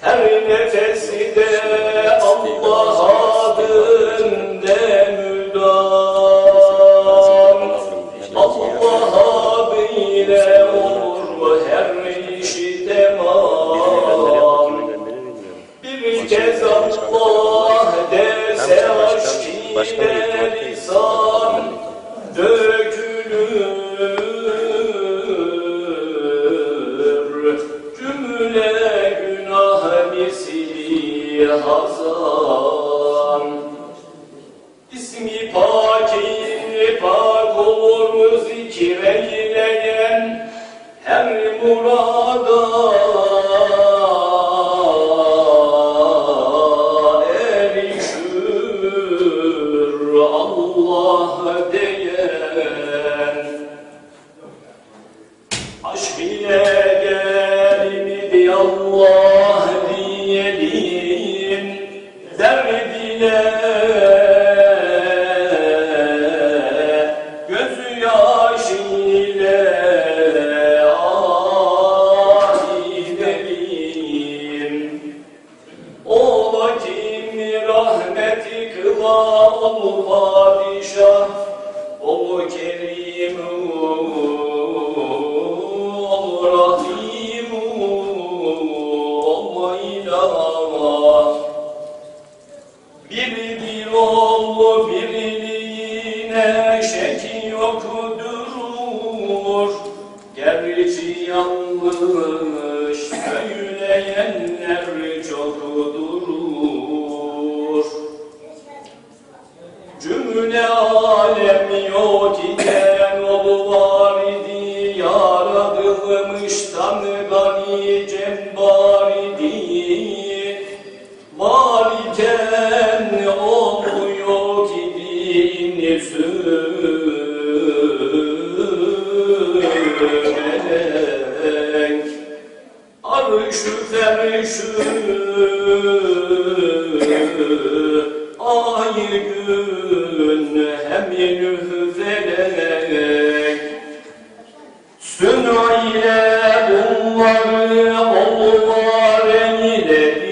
Her nefesi de Allah adında müdam. Allah adıyla olur her işi tamam. Bir kez Allah dese aşk ile lisan dökülür Cümle günah misli hazan. İsmi pakin pak olur zikir eyleyen. Her murada Allah diyelim Derd ile Gözü yaş ile Ah gidelim Ola kim rahmeti ol birliğine şek yoktur Gerçi yanlış söyleyenler çoktur Cümle alem yok iken ol var idi Yaratılmıştan gani cembar dervişü Ay gün hem yelüh felek Sün ile bunları Allah eyledi